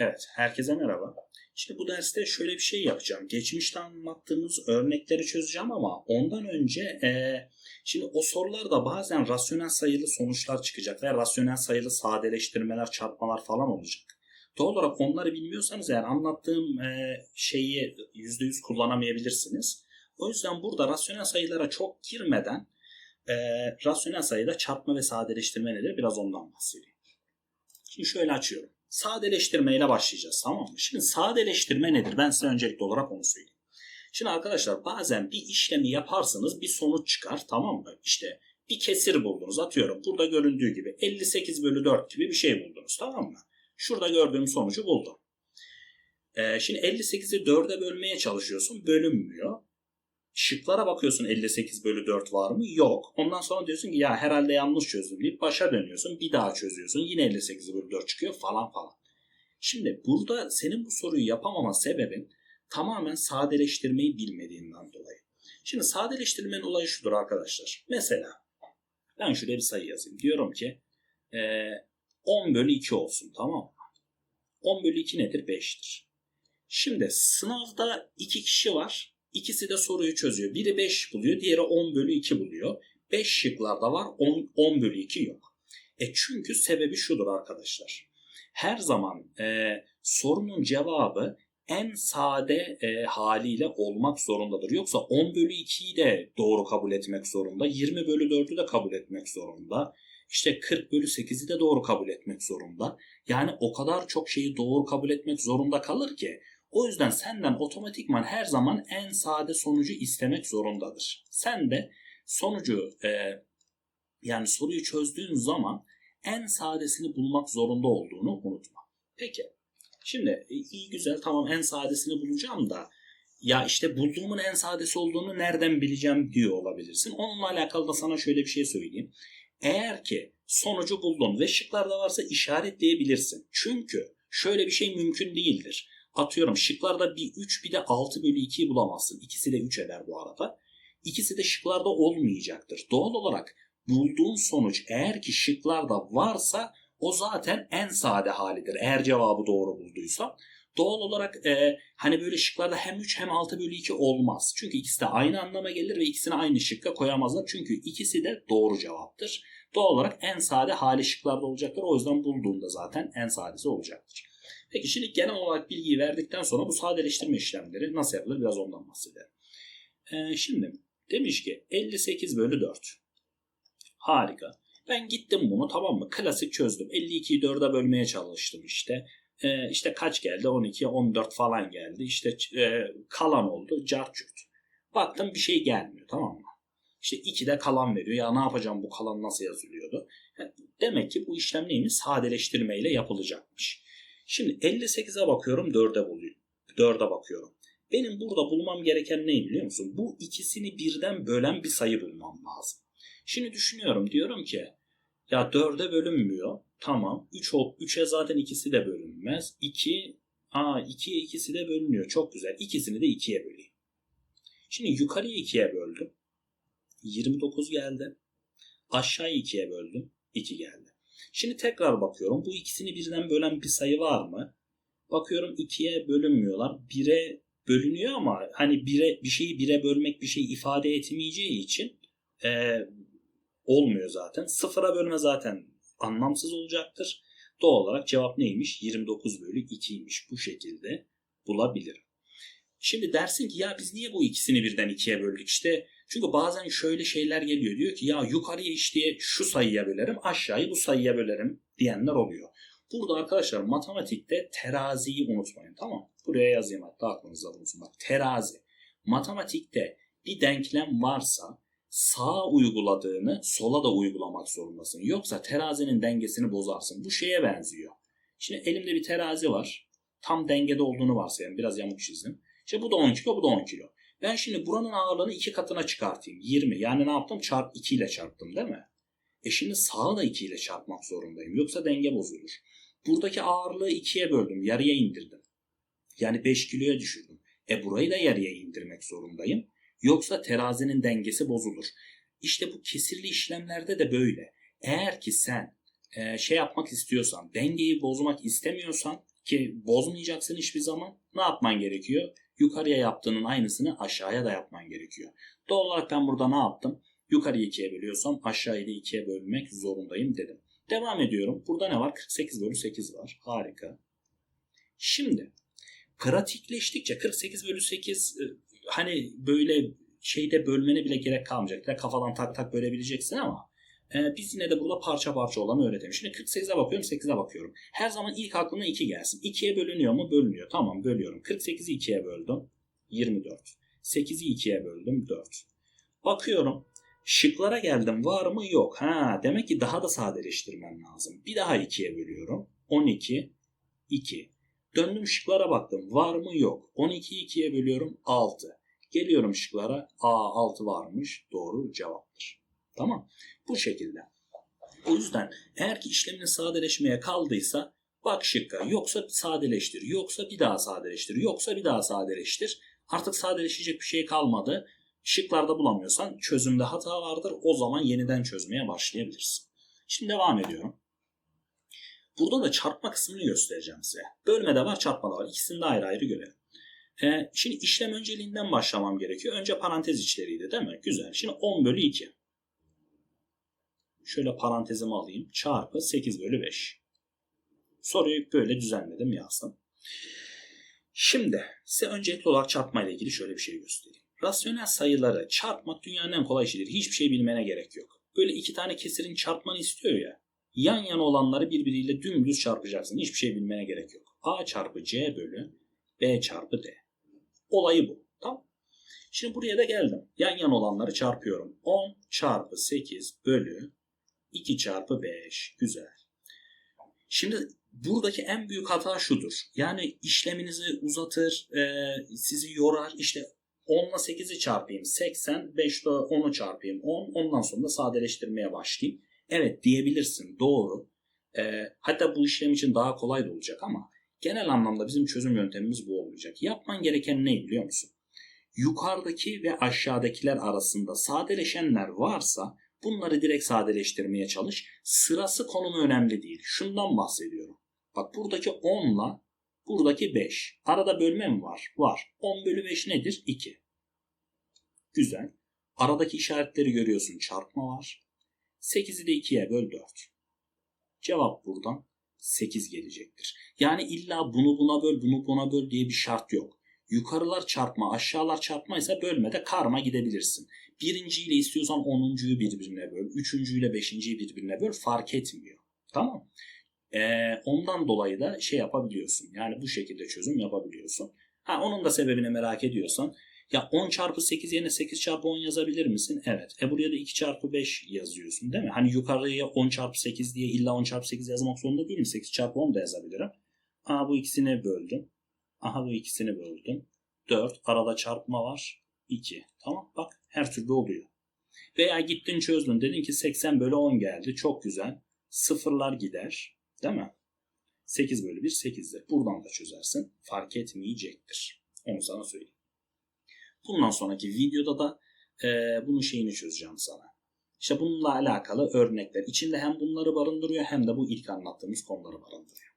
Evet, herkese merhaba. Şimdi bu derste şöyle bir şey yapacağım. Geçmişte anlattığımız örnekleri çözeceğim ama ondan önce e, şimdi o sorularda bazen rasyonel sayılı sonuçlar çıkacak ve rasyonel sayılı sadeleştirmeler, çarpmalar falan olacak. Doğal olarak onları bilmiyorsanız eğer anlattığım e, şeyi %100 kullanamayabilirsiniz. O yüzden burada rasyonel sayılara çok girmeden e, rasyonel sayıda çarpma ve sadeleştirme nedir biraz ondan bahsedeyim. Şimdi şöyle açıyorum sadeleştirmeyle başlayacağız tamam mı? Şimdi sadeleştirme nedir? Ben size öncelikli olarak onu söyleyeyim. Şimdi arkadaşlar bazen bir işlemi yaparsınız bir sonuç çıkar tamam mı? İşte bir kesir buldunuz atıyorum. Burada göründüğü gibi 58 bölü 4 gibi bir şey buldunuz tamam mı? Şurada gördüğüm sonucu buldum. Ee, şimdi 58'i 4'e bölmeye çalışıyorsun bölünmüyor. Şıklara bakıyorsun 58 bölü 4 var mı? Yok. Ondan sonra diyorsun ki ya herhalde yanlış çözdüm deyip başa dönüyorsun. Bir daha çözüyorsun. Yine 58 bölü 4 çıkıyor falan falan. Şimdi burada senin bu soruyu yapamama sebebin tamamen sadeleştirmeyi bilmediğinden dolayı. Şimdi sadeleştirmenin olayı şudur arkadaşlar. Mesela ben şuraya bir sayı yazayım. Diyorum ki 10 bölü 2 olsun tamam mı? 10 bölü 2 nedir? 5'tir. Şimdi sınavda iki kişi var. İkisi de soruyu çözüyor. Biri 5 buluyor, diğeri 10 bölü 2 buluyor. 5 şıklarda var, 10, 10 bölü 2 yok. E çünkü sebebi şudur arkadaşlar. Her zaman e, sorunun cevabı en sade e, haliyle olmak zorundadır. Yoksa 10 bölü 2'yi de doğru kabul etmek zorunda. 20 bölü 4'ü de kabul etmek zorunda. İşte 40 bölü 8'i de doğru kabul etmek zorunda. Yani o kadar çok şeyi doğru kabul etmek zorunda kalır ki o yüzden senden otomatikman her zaman en sade sonucu istemek zorundadır. Sen de sonucu e, yani soruyu çözdüğün zaman en sadesini bulmak zorunda olduğunu unutma. Peki şimdi e, iyi güzel tamam en sadesini bulacağım da ya işte bulduğumun en sadesi olduğunu nereden bileceğim diyor olabilirsin. Onunla alakalı da sana şöyle bir şey söyleyeyim. Eğer ki sonucu buldun ve şıklarda varsa işaretleyebilirsin. Çünkü şöyle bir şey mümkün değildir atıyorum şıklarda bir 3 bir de 6 bölü 2'yi bulamazsın. İkisi de 3 eder bu arada. İkisi de şıklarda olmayacaktır. Doğal olarak bulduğun sonuç eğer ki şıklarda varsa o zaten en sade halidir. Eğer cevabı doğru bulduysan. Doğal olarak e, hani böyle şıklarda hem 3 hem 6 bölü 2 olmaz. Çünkü ikisi de aynı anlama gelir ve ikisini aynı şıkka koyamazlar. Çünkü ikisi de doğru cevaptır. Doğal olarak en sade hali şıklarda olacaktır. O yüzden bulduğunda zaten en sadesi olacaktır. Peki şimdi genel olarak bilgiyi verdikten sonra bu sadeleştirme işlemleri nasıl yapılır biraz ondan bahsedelim. Ee, şimdi demiş ki 58 bölü 4. Harika. Ben gittim bunu tamam mı? Klasik çözdüm. 52'yi 4'e bölmeye çalıştım işte. Ee, işte kaç geldi? 12, 14 falan geldi. İşte e, kalan oldu. Carçurt. Baktım bir şey gelmiyor tamam mı? İşte 2'de kalan veriyor. Ya ne yapacağım bu kalan nasıl yazılıyordu? Demek ki bu işlem neymiş? Sadeleştirmeyle yapılacakmış. Şimdi 58'e bakıyorum 4'e buluyorum. 4'e bakıyorum. Benim burada bulmam gereken ne biliyor musun? Bu ikisini birden bölen bir sayı bulmam lazım. Şimdi düşünüyorum diyorum ki ya 4'e bölünmüyor. Tamam. 3 3'e zaten ikisi de bölünmez. 2 Aa 2'ye ikisi de bölünüyor. Çok güzel. İkisini de 2'ye böleyim. Şimdi yukarıya 2'ye böldüm. 29 geldi. Aşağı 2'ye böldüm. 2 geldi. Şimdi tekrar bakıyorum. Bu ikisini birden bölen bir sayı var mı? Bakıyorum ikiye bölünmüyorlar. Bire bölünüyor ama hani bire, bir şeyi bire bölmek bir şey ifade etmeyeceği için e, olmuyor zaten. Sıfıra bölme zaten anlamsız olacaktır. Doğal olarak cevap neymiş? 29 bölü 2'ymiş. Bu şekilde bulabilirim. Şimdi dersin ki ya biz niye bu ikisini birden ikiye böldük? İşte çünkü bazen şöyle şeyler geliyor. Diyor ki ya yukarıyı işte şu sayıya bölerim, aşağıyı bu sayıya bölerim diyenler oluyor. Burada arkadaşlar matematikte teraziyi unutmayın tamam Buraya yazayım hatta aklınızda bulunsun. Bak terazi. Matematikte bir denklem varsa sağa uyguladığını sola da uygulamak zorundasın. Yoksa terazinin dengesini bozarsın. Bu şeye benziyor. Şimdi elimde bir terazi var. Tam dengede olduğunu varsayalım. Biraz yamuk çizdim. İşte bu da 10 kilo, bu da 10 kilo. Ben şimdi buranın ağırlığını iki katına çıkartayım. 20. Yani ne yaptım? Çarp 2 ile çarptım değil mi? E şimdi sağa da 2 ile çarpmak zorundayım. Yoksa denge bozulur. Buradaki ağırlığı 2'ye böldüm. Yarıya indirdim. Yani 5 kiloya düşürdüm. E burayı da yarıya indirmek zorundayım. Yoksa terazinin dengesi bozulur. İşte bu kesirli işlemlerde de böyle. Eğer ki sen e, şey yapmak istiyorsan, dengeyi bozmak istemiyorsan Ki bozmayacaksın hiçbir zaman. Ne yapman gerekiyor? Yukarıya yaptığının aynısını aşağıya da yapman gerekiyor. Doğal olarak ben burada ne yaptım? Yukarıyı ikiye bölüyorsam aşağıyı da ikiye bölmek zorundayım dedim. Devam ediyorum. Burada ne var? 48 bölü 8 var. Harika. Şimdi pratikleştikçe 48 bölü 8 e, hani böyle şeyde bölmene bile gerek kalmayacak. Ya kafadan tak tak bölebileceksin ama e, biz yine de burada parça parça olanı öğretelim. Şimdi 48'e bakıyorum 8'e bakıyorum. Her zaman ilk aklıma 2 gelsin. 2'ye bölünüyor mu? Bölünüyor. Tamam bölüyorum. 48'i 2'ye böldüm. 24. 8'i 2'ye böldüm. 4. Bakıyorum. Şıklara geldim. Var mı? Yok. Ha, demek ki daha da sadeleştirmem lazım. Bir daha 2'ye bölüyorum. 12, 2. Döndüm şıklara baktım. Var mı? Yok. 12'yi 2'ye bölüyorum. 6. Geliyorum şıklara. A 6 varmış. Doğru cevaptır. Tamam. Bu şekilde. O yüzden eğer ki işleminin sadeleşmeye kaldıysa bak şıkka. Yoksa sadeleştir. Yoksa bir daha sadeleştir. Yoksa bir daha sadeleştir. Artık sadeleşecek bir şey kalmadı. Şıklarda bulamıyorsan çözümde hata vardır. O zaman yeniden çözmeye başlayabilirsin. Şimdi devam ediyorum. Burada da çarpma kısmını göstereceğim size. Bölme de var, çarpma da var. İkisini de ayrı ayrı görelim. Ee, şimdi işlem önceliğinden başlamam gerekiyor. Önce parantez içleriydi değil mi? Güzel. Şimdi 10 bölü 2. Şöyle parantezimi alayım. Çarpı 8 bölü 5. Soruyu böyle düzenledim yazdım. Şimdi size öncelikli olarak çarpma ile ilgili şöyle bir şey göstereyim. Rasyonel sayıları çarpmak dünyanın en kolay işidir. Hiçbir şey bilmene gerek yok. Böyle iki tane kesirin çarpmanı istiyor ya. Yan yana olanları birbiriyle dümdüz çarpacaksın. Hiçbir şey bilmene gerek yok. A çarpı C bölü B çarpı D. Olayı bu. Tamam. Şimdi buraya da geldim. Yan yana olanları çarpıyorum. 10 çarpı 8 bölü 2 çarpı 5. Güzel. Şimdi buradaki en büyük hata şudur. Yani işleminizi uzatır, e, sizi yorar. İşte 10 ile 8'i çarpayım 80, 5 ile 10'u çarpayım 10. Ondan sonra da sadeleştirmeye başlayayım. Evet diyebilirsin doğru. E, hatta bu işlem için daha kolay da olacak ama genel anlamda bizim çözüm yöntemimiz bu olacak. Yapman gereken ne biliyor musun? Yukarıdaki ve aşağıdakiler arasında sadeleşenler varsa bunları direkt sadeleştirmeye çalış. Sırası konumu önemli değil. Şundan bahsediyorum. Bak buradaki 10 ile buradaki 5. Arada bölme mi var? Var. 10 bölü 5 nedir? 2. Güzel. Aradaki işaretleri görüyorsun. Çarpma var. 8'i de 2'ye böl 4. Cevap buradan 8 gelecektir. Yani illa bunu buna böl, bunu buna böl diye bir şart yok. Yukarılar çarpma, aşağılar çarpma ise bölmede karma gidebilirsin. Birinciyle istiyorsan onuncuyu birbirine böl, üçüncüyle beşinciyi birbirine böl fark etmiyor. Tamam ee, Ondan dolayı da şey yapabiliyorsun. Yani bu şekilde çözüm yapabiliyorsun. Ha onun da sebebini merak ediyorsan ya 10 çarpı 8 yerine 8 çarpı 10 yazabilir misin? Evet. E buraya da 2 çarpı 5 yazıyorsun değil mi? Hani yukarıya 10 çarpı 8 diye illa 10 çarpı 8 yazmak zorunda değilim. 8 çarpı 10 da yazabilirim. Aha bu ikisini böldüm. Aha bu ikisini böldüm. 4. Arada çarpma var. 2. Tamam bak her türlü oluyor. Veya gittin çözdün. Dedin ki 80 bölü 10 geldi. Çok güzel. Sıfırlar gider. Değil mi? 8 bölü 1 8'dir. Buradan da çözersin. Fark etmeyecektir. Onu sana söyleyeyim. Bundan sonraki videoda da e, bunun şeyini çözeceğim sana. İşte bununla alakalı örnekler. İçinde hem bunları barındırıyor hem de bu ilk anlattığımız konuları barındırıyor.